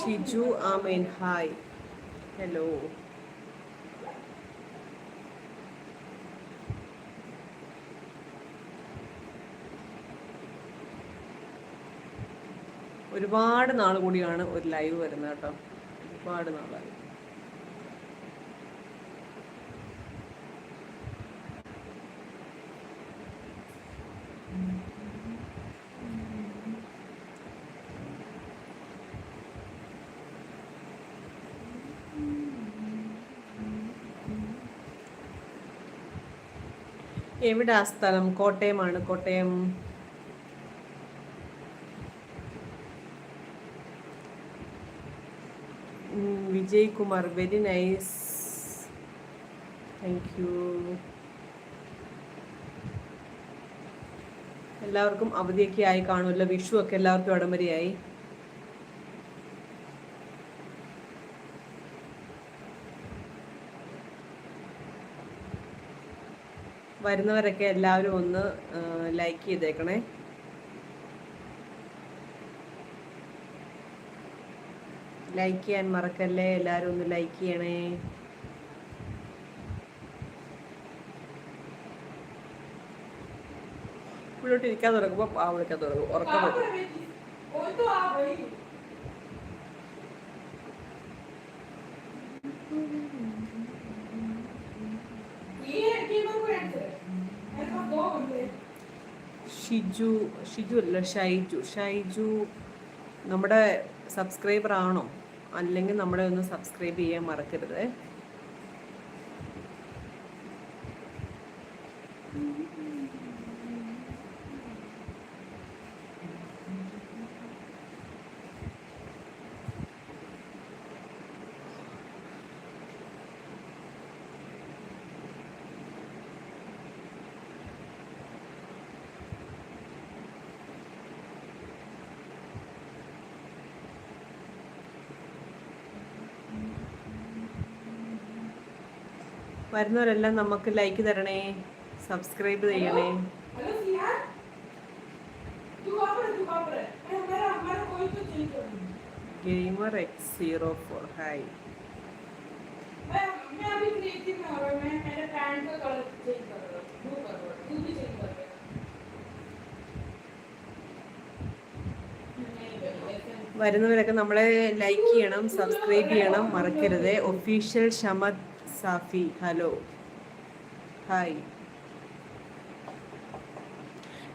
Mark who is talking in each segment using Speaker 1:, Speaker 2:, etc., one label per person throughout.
Speaker 1: ഷിജു ആമേൻ. Hi hello ഒരുപാട് നാൾ കൂടിയാണ് ഒരു ലൈവ് വരുന്നത് കേട്ടോ. ഒരുപാട് നാളായി. എവിടെ സ്ഥലം? കോട്ടയമാണ് Kottayam. Vijay Kumar very nice thank you എല്ലാവർക്കും അവധിയൊക്കെ ആയി കാണുമല്ലോ വിഷു ഒക്കെ എല്ലാവർക്കും ഉടമരിയായി വരുന്നവരൊക്കെ എല്ലാവരും ഒന്ന് ലൈക്ക് ചെയ്തേക്കണേ ലൈക്ക് ചെയ്യാൻ മറക്കല്ലേ എല്ലാവരും ഒന്ന് ലൈക്ക് ചെയ്യണേ ഇവിടോട്ട് ഇരിക്കാൻ തുടങ്ങുമ്പോൾ ആ വിളിക്കാൻ തുടങ്ങും ഉറക്കം വരും ഷിജു ഷിജു അല്ല ഷൈജു. ഷൈജു നമ്മുടെ സബ്സ്ക്രൈബർ ആണോ? അല്ലെങ്കിൽ നമ്മളെ ഒന്ന് സബ്സ്ക്രൈബ് ചെയ്യാൻ മറക്കരുത്. വരുന്നവരെല്ലാം നമുക്ക് ലൈക്ക് തരണേ സബ്സ്ക്രൈബ് ചെയ്യണേ. Gamer X zero four hi വരുന്നവരൊക്കെ നമ്മളെ ലൈക്ക് ചെയ്യണം സബ്സ്ക്രൈബ് ചെയ്യണം മറക്കരുത്. Official Shamath Safi hello. Hi.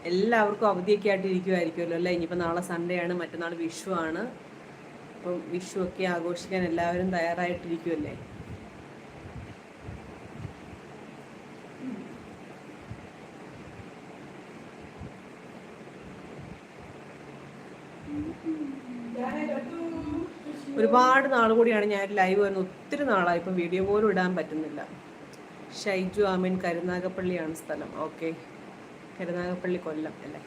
Speaker 1: എല്ലാവർക്കും അവധിയൊക്കെ ആയിട്ട് ഇരിക്കുമായിരിക്കുമല്ലോ അല്ലേ? ഇനിയിപ്പോൾ നാളെ സൺഡേ ആണ് മറ്റന്നാൾ വിഷു ആണ്. അപ്പം വിഷു ഒക്കെ ആഘോഷിക്കാൻ എല്ലാവരും തയ്യാറായിട്ടിരിക്കുമല്ലേ
Speaker 2: ഞാനൊരു
Speaker 1: ഒരുപാട് നാൾ കൂടിയാണ് ഞാൻ ലൈവ് വരുന്നത്. ഒത്തിരി നാളായി. ഇപ്പം വീഡിയോ പോലും ഇടാൻ പറ്റുന്നില്ല. ഷൈജു ആമീൻ കരുനാഗപ്പള്ളിയാണ് സ്ഥലം. ഓക്കെ കരുനാഗപ്പള്ളി കൊല്ലം അല്ലേ?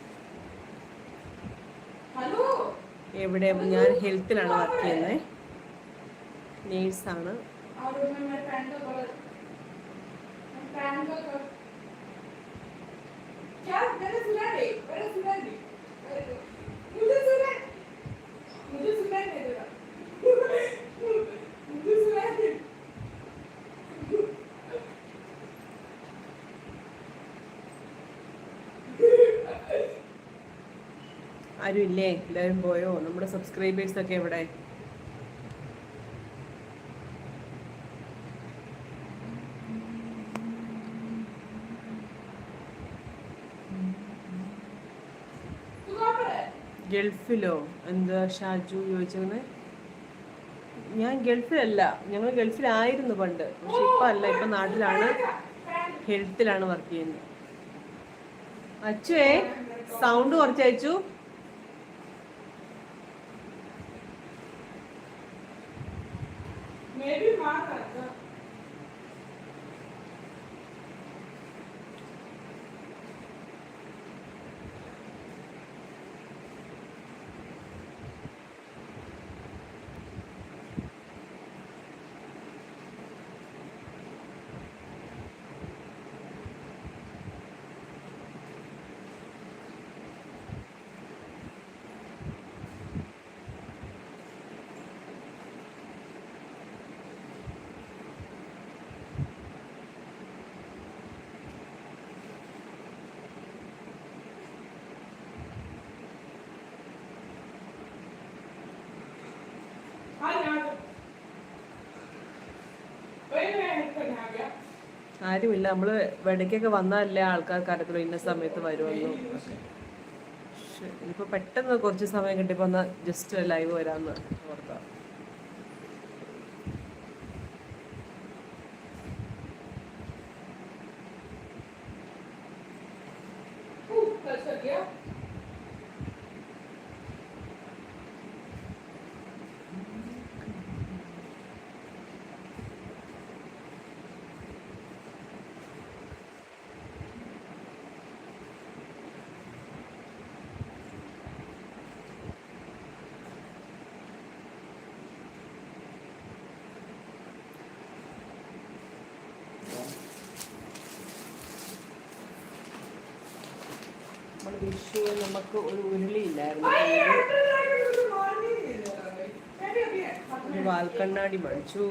Speaker 1: എവിടെ? ഞാൻ ഹെൽത്തിലാണ് വർക്ക് ചെയ്യുന്നത് നേഴ്സാണ്
Speaker 2: क्या
Speaker 1: ആരും ഇല്ലേ? എല്ലാവരും പോയോ? നമ്മുടെ സബ്സ്ക്രൈബേഴ്സൊക്കെ എവിടെ? ഗൾഫിലോ? എന്താ ഷാജു ചോദിച്ചത് ഞാൻ ഗൾഫിലല്ല. ഞങ്ങൾ ഗൾഫിലായിരുന്നു പണ്ട്. പക്ഷെ ഇപ്പൊ അല്ല. ഇപ്പൊ നാട്ടിലാണ്. ഹെൽത്തിലാണ് വർക്ക് ചെയ്യുന്നത്. അച്ചുവേ സൗണ്ട്
Speaker 2: കുറച്ചയച്ചു. maybe math né?
Speaker 1: ആരുമില്ല. നമ്മൾ വെടിക്കൊക്കെ വന്നാലല്ലേ ആൾക്കാർ അറിയത്തുള്ളൂ ഇന്ന സമയത്ത് വരുമല്ലോ ഇനിയിപ്പോ പെട്ടെന്ന് കുറച്ച് സമയം കിട്ടിയപ്പോ ജസ്റ്റ് ലൈവ് വരാന്ന് ഓർത്താ വിഷു നമുക്ക് ഒരു ഉരുളിയില്ലായിരുന്നു ഒരു വാൽക്കണ്ണാടി മടിച്ചു.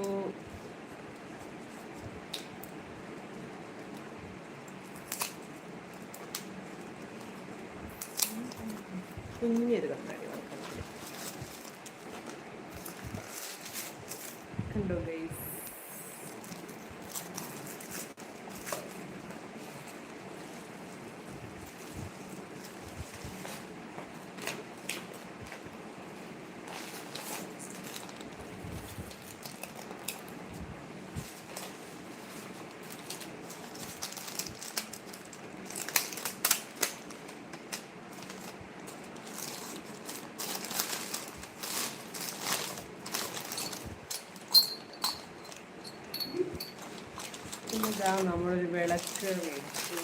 Speaker 1: കുഞ്ഞൊരു കണ്ണാടി വാൽക്കണ്ണാടി. കണ്ടോ ഗൈസ് പിന്നെ ഇതാ നമ്മളൊരു വിളക്ക് വെച്ചു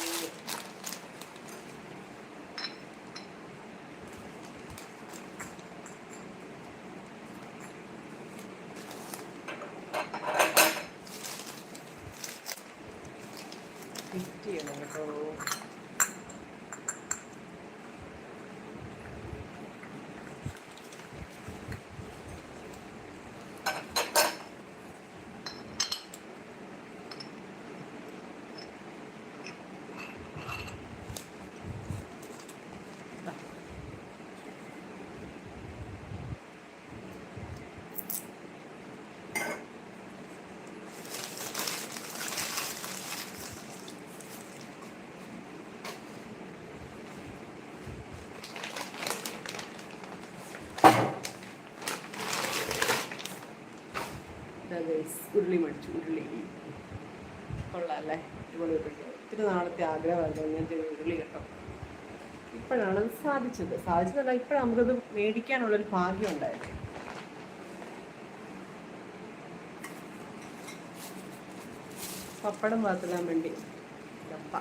Speaker 1: ഫിറ്റ് ചെയ്യണം കേട്ടോ guys, ഉരുളി മേടിച്ചു ഉരുളി. കൊള്ളാമല്ലേ ഇതുപോലെ ഉരുളി. ഒത്തിരി നാളത്തെ ആഗ്രഹമായിരുന്നു ഇങ്ങനത്തെ ഒരു ഉരുളി കേട്ടോ. ഇപ്പോഴാണ് അത് സാധിച്ചത്. സാധിച്ചതല്ല ഇപ്പോഴാണ് നമുക്കത് മേടിക്കാനുള്ളൊരു ഭാഗ്യം ഉണ്ടായത്. പപ്പടം പാത്തിടാൻ വേണ്ടി. ഡപ്പ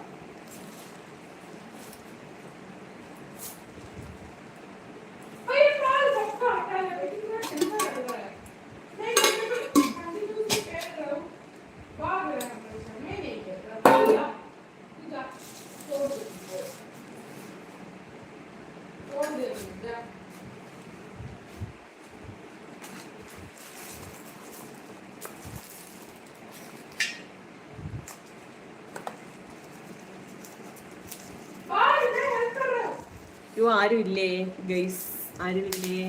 Speaker 1: യോ ആരുമില്ലേ? ഗൈസ് ആരുമില്ലേ?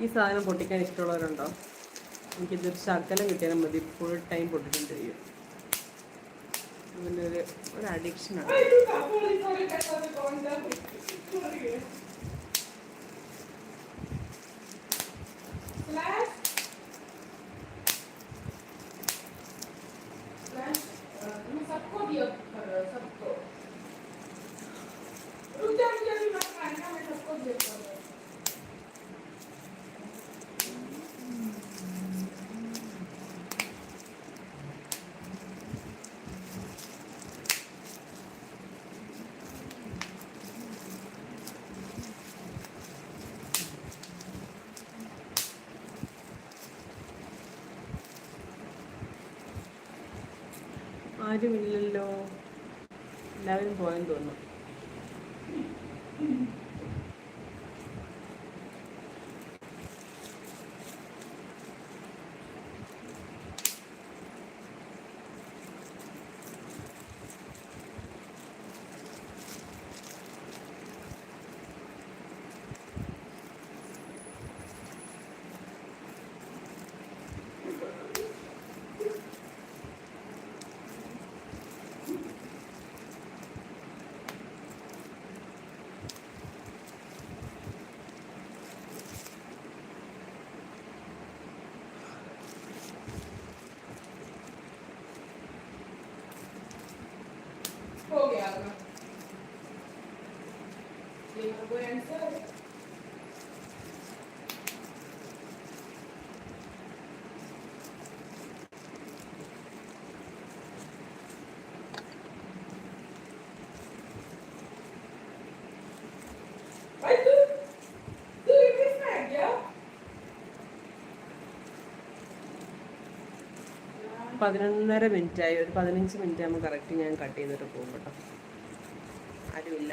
Speaker 1: ഈ സാധനം പൊട്ടിക്കാൻ ഇഷ്ടമുള്ളവരുണ്ടോ? എനിക്കിതൊരു ശകലം കിട്ടിയാലും മതി. ഫുൾ ടൈം പൊട്ടിക്കാൻ കഴിയും ഒരു ഒരു അഡിക്ഷനാണ് ആരുമില്ലല്ലോ. എല്ലാവരും പോയെന്ന് തോന്നുന്നു. പതിനൊന്നര മിനിറ്റായി ഒരു പതിനഞ്ച് മിനിറ്റ് ആകുമ്പോൾ കറക്റ്റ് ഞാൻ കട്ട് ചെയ്തിട്ട് പോകും കേട്ടോ. ആരുമില്ല.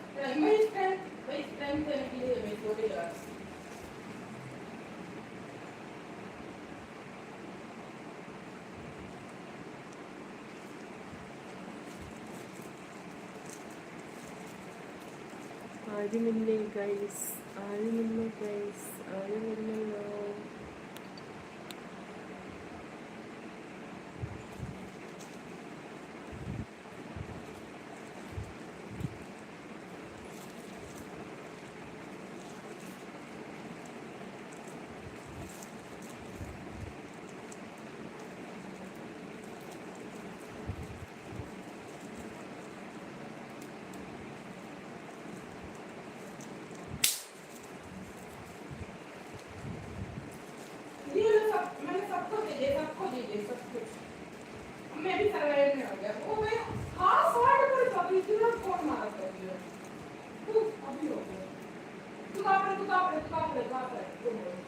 Speaker 1: ആരുമില്ലേ ഗൈസ് ആരുമില്ലേ ഗൈസ് ആരുമില്ലല്ലോ
Speaker 2: दिया सब कुछ मैं भी सर्वाइव में हो गया वो मैं हाफ़ हार्ट पर कभी इतना कौन मारा कर दिया तू अभी हो गया तू कहाँ पर तू कहाँ पर तू कहाँ पर कहाँ पर तू बोल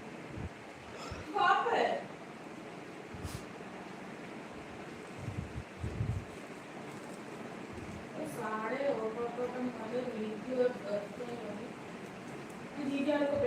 Speaker 2: तू कहाँ पर है ये सारे ओटो को तुम वाले वीडियो करते हो। ये दीदी वाले को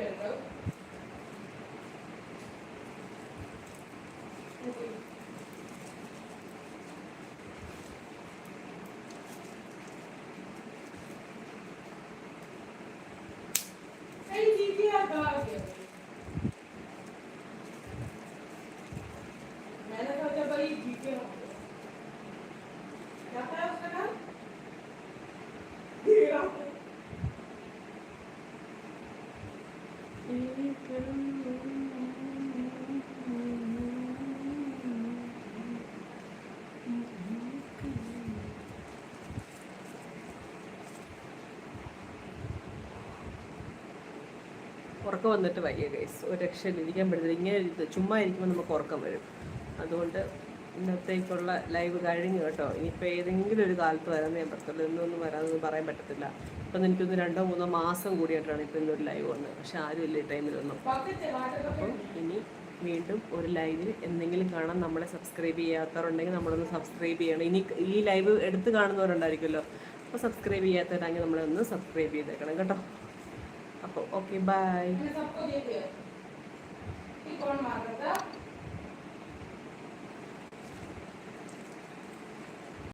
Speaker 1: ഉറക്കം വന്നിട്ട് വയ്യ ഗൈസ് ഒരു രക്ഷയിൽ ഇരിക്കാൻ പറ്റില്ല ഇങ്ങനെ ഇത് ചുമ്മാ ഇരിക്കുമ്പോൾ നമുക്ക് ഉറക്കം വരും. അതുകൊണ്ട് ഇന്നത്തേക്കുള്ള ലൈവ് കഴിഞ്ഞു കേട്ടോ. ഇനിയിപ്പോൾ ഏതെങ്കിലും ഒരു കാലത്ത് വരാമെന്ന് ഞാൻ പറ്റത്തുള്ളൂ ഇന്നൊന്നും വരാമെന്നൊന്നും പറയാൻ പറ്റത്തില്ല. ഇപ്പം എനിക്കൊന്ന് രണ്ടോ മൂന്നോ മാസം കൂടിയായിട്ടാണ് ഇപ്പം ഇന്നൊരു ലൈവ് വന്നത്. പക്ഷെ ഇല്ല ഈ ടൈമിലൊന്നും അപ്പം ഇനി വീണ്ടും ഒരു ലൈവിൽ എന്തെങ്കിലും കാണാൻ നമ്മളെ സബ്സ്ക്രൈബ് ചെയ്യാത്തവരുണ്ടെങ്കിൽ നമ്മളൊന്ന് സബ്സ്ക്രൈബ് ചെയ്യണം. ഇനി ഈ ലൈവ് എടുത്ത് കാണുന്നവരുണ്ടായിരിക്കുമല്ലോ. അപ്പോൾ സബ്സ്ക്രൈബ് ചെയ്യാത്തവരാണെങ്കിൽ നമ്മളൊന്ന് സബ്സ്ക്രൈബ് ചെയ്തേക്കണം കേട്ടോ. അപ്പോൾ ഓക്കെ ബൈ